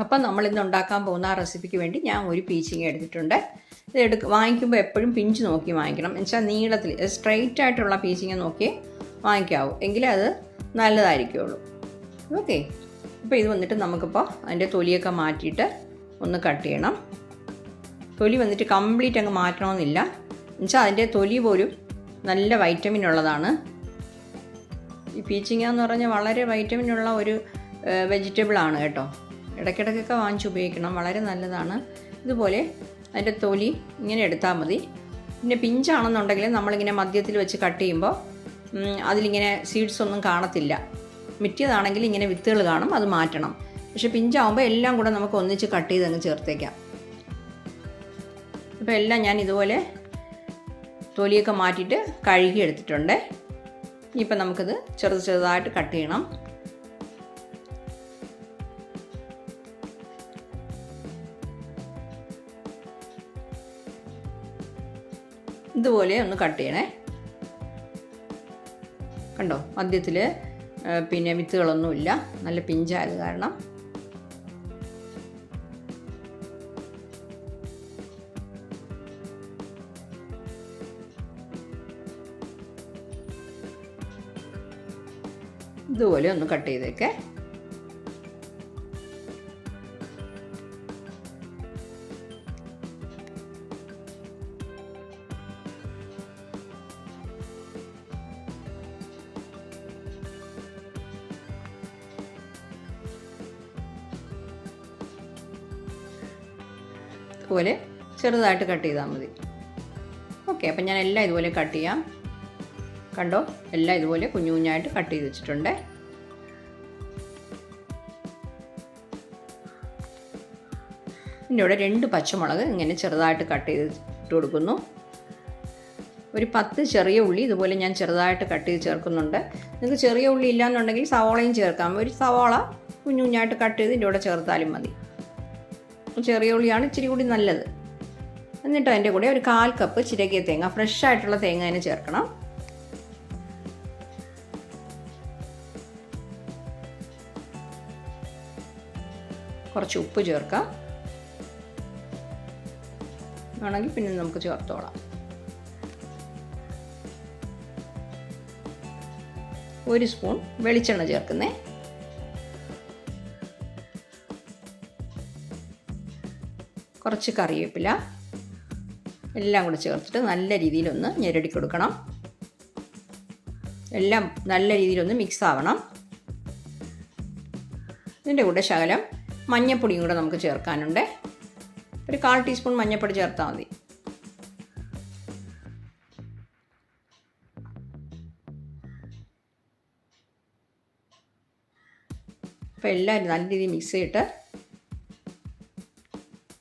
അപ്പം നമ്മളിന്ന് ഉണ്ടാക്കാൻ പോകുന്ന ആ റെസിപ്പിക്ക് വേണ്ടി ഞാൻ ഒരു പീച്ചിങ് എടുത്തിട്ടുണ്ട്. ഇത് എടുക്ക വാങ്ങിക്കുമ്പോൾ എപ്പോഴും പിഞ്ച് നോക്കി വാങ്ങിക്കണം. എന്നുവെച്ചാൽ നീളത്തിൽ സ്ട്രെയിറ്റ് ആയിട്ടുള്ള പീച്ചിങ് നോക്കി വാങ്ങിക്കാവൂ. എങ്കിലേ അത് നല്ലതായിരിക്കുള്ളൂ. ഓക്കെ അപ്പോൾ ഇത് വന്നിട്ട് നമുക്കിപ്പോൾ അതിന്റെ തൊലിയൊക്കെ മാറ്റിയിട്ട് ഒന്ന് കട്ട് ചെയ്യണം. തൊലി വന്നിട്ട് കംപ്ലീറ്റ് അങ്ങ് മാറ്റണമെന്നില്ല. എന്നുവെച്ചാൽ അതിന്റെ തൊലി പോലും നല്ല വൈറ്റമിൻ ഉള്ളതാണ്. ഈ പീച്ചിങ്ങ എന്ന് പറഞ്ഞാൽ വളരെ വൈറ്റമിൻ ഉള്ള ഒരു വെജിറ്റബിൾ ആണ് കേട്ടോ. ഇടയ്ക്കിടയ്ക്കൊക്കെ വാങ്ങിച്ച് ഉപയോഗിക്കണം. വളരെ നല്ലതാണ്. ഇതുപോലെ അതിന്റെ തൊലി ഇങ്ങനെ എടുത്താൽ മതി. പിന്നെ പിഞ്ചാണെന്നുണ്ടെങ്കിൽ നമ്മളിങ്ങനെ മദ്യത്തിൽ വെച്ച് കട്ട് ചെയ്യുമ്പോൾ അതിലിങ്ങനെ സീഡ്സ് ഒന്നും കാണത്തില്ല. മിറ്റിയതാണെങ്കിൽ ഇങ്ങനെ വിത്തുകൾ കാണും അത് മാറ്റണം. പക്ഷെ പിഞ്ചാവുമ്പോൾ എല്ലാം കൂടെ നമുക്ക് ഒന്നിച്ച് കട്ട് ചെയ്ത് അങ്ങ് ചേർത്തേക്കാം. ഇപ്പോൾ എല്ലാം ഞാൻ ഇതുപോലെ തൊലിയൊക്കെ മാറ്റിയിട്ട് കഴുകി എടുത്തിട്ടുണ്ട് ഇപ്പം നമുക്കിത് ചെറുത് ചെറുതായിട്ട് കട്ട് ചെയ്യണം. ഇതുപോലെ ഒന്ന് കട്ട് ചെയ്യണേ. കണ്ടോ? മധ്യത്തിൽ പിന്നെ വിത്തുകളൊന്നുമില്ല നല്ല പിഞ്ചായത് കാരണം. ഇതുപോലെ ഒന്ന് കട്ട് ചെയ്തേക്കേ. ഇതുപോലെ ചെറുതായിട്ട് കട്ട് ചെയ്താൽ മതി. ഓക്കെ അപ്പം ഞാൻ എല്ലാം ഇതുപോലെ കട്ട് ചെയ്യാം. കണ്ടോ? എല്ലാം ഇതുപോലെ കുഞ്ഞു കുഞ്ഞായിട്ട് കട്ട് ചെയ്ത് വെച്ചിട്ടുണ്ട്. പിന്നെ ഇവിടെ രണ്ട് പച്ചമുളക് ഇങ്ങനെ ചെറുതായിട്ട് കട്ട് ചെയ്ത് ഇട്ട് കൊടുക്കുന്നു. ഒരു പത്ത് ചെറിയ ഉള്ളി ഇതുപോലെ ഞാൻ ചെറുതായിട്ട് കട്ട് ചെയ്ത് ചേർക്കുന്നുണ്ട്. നിങ്ങൾക്ക് ചെറിയ ഉള്ളി ഇല്ലാന്നുണ്ടെങ്കിൽ സവോളയും ചേർക്കാം. ഒരു സവോള കുഞ്ഞു കുഞ്ഞായിട്ട് കട്ട് ചെയ്ത് ഇതിന്റെ കൂടെ ചേർത്താലും മതി. ചെറിയ ഉള്ളിയാണ് ഇച്ചിരി കൂടി നല്ലത്. എന്നിട്ട് അതിന്റെ കൂടെ ഒരു കാൽ കപ്പ് ചിരകിയ തേങ്ങ ഫ്രഷ് ആയിട്ടുള്ള തേങ്ങ അതിന് ചേർക്കണം. കുറച്ച് ഉപ്പ് ചേർക്കാം. വേണമെങ്കിൽ പിന്നെ നമുക്ക് ചേർത്തോളാം. ഒരു സ്പൂൺ വെളിച്ചെണ്ണ ചേർക്കുന്നേ. കുറച്ച് കറിവേപ്പില എല്ലാം കൂടെ ചേർത്തിട്ട് നല്ല രീതിയിലൊന്ന് ഞെരടി കൊടുക്കണം എല്ലാം നല്ല രീതിയിലൊന്ന് മിക്സ് ആവണം. ഇതിന്റെ കൂടെ ശകലം മഞ്ഞപ്പൊടിയും കൂടെ നമുക്ക് ചേർക്കാനുണ്ട്. ഒരു കാൽ ടീസ്പൂൺ മഞ്ഞപ്പൊടി ചേർത്താൽ മതി. അപ്പോൾ എല്ലാം നല്ല രീതിയിൽ മിക്സ് ചെയ്തിട്ട്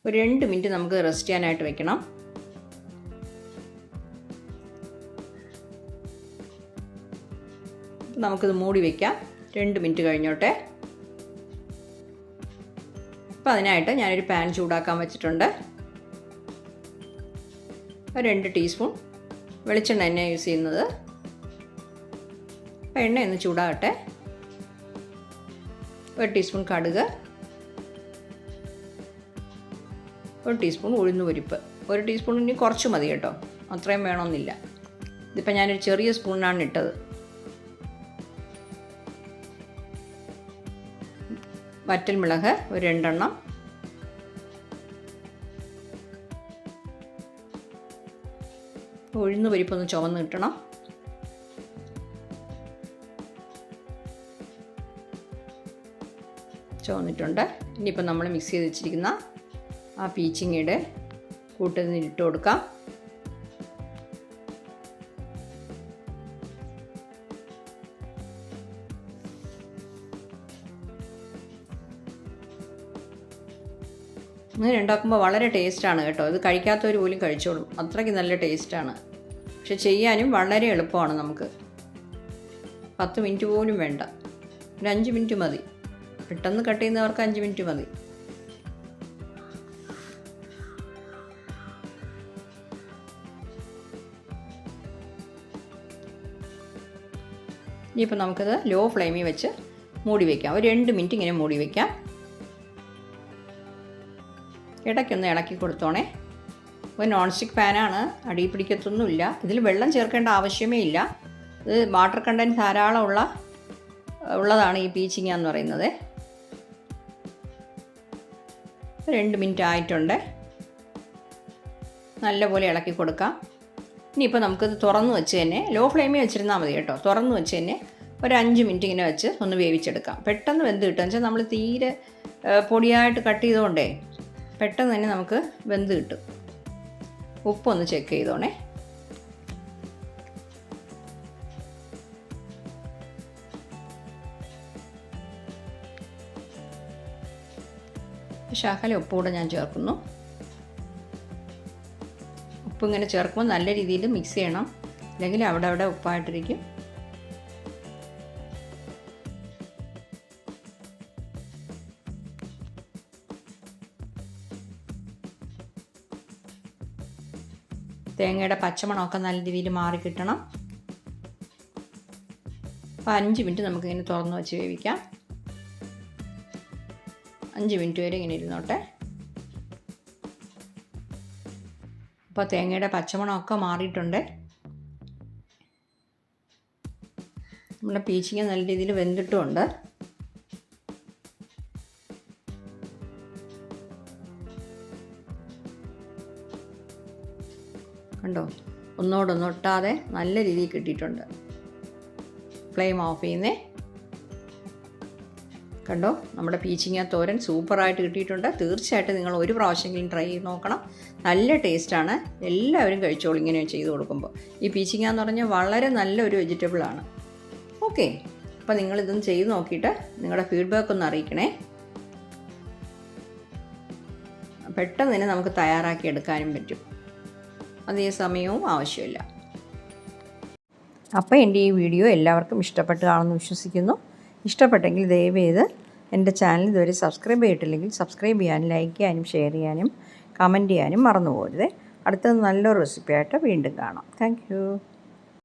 ഒരു രണ്ട് മിനിറ്റ് നമുക്ക് റെസ്റ്റ് ചെയ്യാനായിട്ട് വെക്കണം. നമുക്കിത് മൂടി വയ്ക്കാം രണ്ട് മിനിറ്റ് കഴിഞ്ഞോട്ടെ. അപ്പം അതിനായിട്ട് ഞാനൊരു പാൻ ചൂടാക്കാൻ വെച്ചിട്ടുണ്ട്. രണ്ട് ടീസ്പൂൺ വെളിച്ചെണ്ണ തന്നെ യൂസ് ചെയ്യുന്നത്. അപ്പം എണ്ണ ഒന്ന് ചൂടാകട്ടെ. ഒരു ടീസ്പൂൺ കടുക്. ഒരു ടീസ്പൂൺ ഉഴുന്ന് പരിപ്പ്. ഒരു ടീസ്പൂൺ ഇനി കുറച്ച് മതി കേട്ടോ. അത്രയും വേണമെന്നില്ല. ഇതിപ്പോൾ ഞാനൊരു ചെറിയ സ്പൂണിനാണ് ഇട്ടത്. വറ്റൽ മുളക് ഒരു രണ്ടെണ്ണം. ഉഴുന്ന് പരിപ്പൊന്ന് ചുവന്ന് കിട്ടണം. ചുവന്നിട്ടുണ്ട്. ഇനിയിപ്പോൾ നമ്മൾ മിക്സ് ചെയ്ത് വെച്ചിരിക്കുന്ന ആ പീച്ചിങ്ങയുടെ കൂട്ടിൽ ഇട്ട് കൊടുക്കാം. ഇങ്ങനെ ഉണ്ടാക്കുമ്പോൾ വളരെ ടേസ്റ്റാണ് കേട്ടോ. ഇത് കഴിക്കാത്തവർ പോലും കഴിച്ചോളും. അത്രയ്ക്ക് നല്ല ടേസ്റ്റാണ്. പക്ഷെ ചെയ്യാനും വളരെ എളുപ്പമാണ് നമുക്ക്. പത്ത് മിനിറ്റ് പോലും വേണ്ട. ഒരു അഞ്ച് മിനിറ്റ് മതി. പെട്ടെന്ന് കട്ട് ചെയ്യുന്നവർക്ക് അഞ്ച് മിനിറ്റ് മതി. ഇനിയിപ്പോൾ നമുക്കത് ലോ ഫ്ലെയിമിൽ വെച്ച് മൂടി വയ്ക്കാം ഒരു രണ്ട് മിനിറ്റ് ഇങ്ങനെ മൂടി വയ്ക്കാം ഇടയ്ക്കൊന്ന് ഇളക്കി കൊടുത്തോണേ. ഒരു നോൺ സ്റ്റിക്ക് പാനാണ് അടി പിടിക്കത്തൊന്നുമില്ല. ഇതിൽ വെള്ളം ചേർക്കേണ്ട ആവശ്യമേ ഇല്ല. ഇത് വാട്ടർ കണ്ടന്റ് ധാരാളം ഉള്ള ഉള്ളതാണ് ഈ പീച്ചിങ്ങ എന്ന് പറയുന്നത്. രണ്ട് മിനിറ്റ് ആയിട്ടുണ്ട്. നല്ലപോലെ ഇളക്കി കൊടുക്കാം. ഇനിയിപ്പോൾ നമുക്കത് തുറന്ന് വെച്ച് തന്നെ ലോ ഫ്ലെയിമിൽ വെച്ചിരുന്നാൽ മതി കേട്ടോ. തുറന്ന് വെച്ച് തന്നെ ഒരു അഞ്ച് മിനിറ്റ് ഇങ്ങനെ വെച്ച് ഒന്ന് വേവിച്ചെടുക്കാം. പെട്ടെന്ന് വെന്ത് കിട്ടുക വെച്ചാൽ നമ്മൾ തീരെ പൊടിയായിട്ട് കട്ട് ചെയ്തുകൊണ്ടേ പെട്ടെന്ന് തന്നെ നമുക്ക് വെന്ത് കിട്ടും. ഉപ്പൊന്ന് ചെക്ക് ചെയ്തോണേ. ശകല ഉപ്പുകൂടെ ഞാൻ ചേർക്കുന്നു. ഉപ്പ് ഇങ്ങനെ ചേർക്കുമ്പോൾ നല്ല രീതിയിൽ മിക്സ് ചെയ്യണം. അല്ലെങ്കിൽ അവിടെ അവിടെ ഉപ്പായിട്ടിരിക്കും. തേങ്ങയുടെ പച്ചമണമൊക്കെ നല്ല രീതിയിൽ മാറി കിട്ടണം. അപ്പോൾ അഞ്ച് മിനിറ്റ് നമുക്കിങ്ങനെ തുറന്ന് വെച്ച് വേവിക്കാം. അഞ്ച് മിനിറ്റ് വരെ ഇങ്ങനെ ഇരുന്നോട്ടെ. അപ്പോൾ തേങ്ങയുടെ പച്ചമണമൊക്കെ മാറിയിട്ടുണ്ട്. നമ്മുടെ പീച്ചിങ്ങ നല്ല രീതിയിൽ വെന്തിട്ടുമുണ്ട് കണ്ടോ? ഒന്നോടൊന്നൊട്ടാതെ നല്ല രീതിയിൽ കിട്ടിയിട്ടുണ്ട്. ഫ്ലെയിം ഓഫ് ചെയ്യുന്നേ. കണ്ടോ? നമ്മുടെ പീച്ചിങ്ങ തോരൻ സൂപ്പറായിട്ട് കിട്ടിയിട്ടുണ്ട്. തീർച്ചയായിട്ടും നിങ്ങൾ ഒരു പ്രാവശ്യമെങ്കിലും ട്രൈ ചെയ്ത് നോക്കണം. നല്ല ടേസ്റ്റാണ് എല്ലാവരും കഴിച്ചോളും ഇങ്ങനെ ചെയ്ത് കൊടുക്കുമ്പോൾ. ഈ പീച്ചിങ്ങ എന്ന് പറഞ്ഞാൽ വളരെ നല്ലൊരു വെജിറ്റബിളാണ് ഓക്കെ അപ്പോൾ നിങ്ങളിതൊന്ന് ചെയ്ത് നോക്കിയിട്ട് നിങ്ങളുടെ ഫീഡ്ബാക്ക് ഒന്ന് അറിയിക്കണേ. പെട്ടെന്ന് തന്നെ നമുക്ക് തയ്യാറാക്കി എടുക്കാനും പറ്റും. അധിക സമയവും ആവശ്യമില്ല. അപ്പോൾ എന്റെ ഈ വീഡിയോ എല്ലാവർക്കും ഇഷ്ടപ്പെട്ട് കാണുമെന്ന് വിശ്വസിക്കുന്നു. ഇഷ്ടപ്പെട്ടെങ്കിൽ ദയവ് ചെയ്ത് എന്റെ ചാനൽ ഇതുവരെ സബ്സ്ക്രൈബ് ചെയ്തിട്ടില്ലെങ്കിൽ സബ്സ്ക്രൈബ് ചെയ്യാനും ലൈക്ക് ചെയ്യാനും ഷെയർ ചെയ്യാനും കമന്റ് ചെയ്യാനും മറന്നു പോകരുത്. അടുത്തത് നല്ലൊരു റെസിപ്പിയായിട്ട് വീണ്ടും കാണാം. താങ്ക്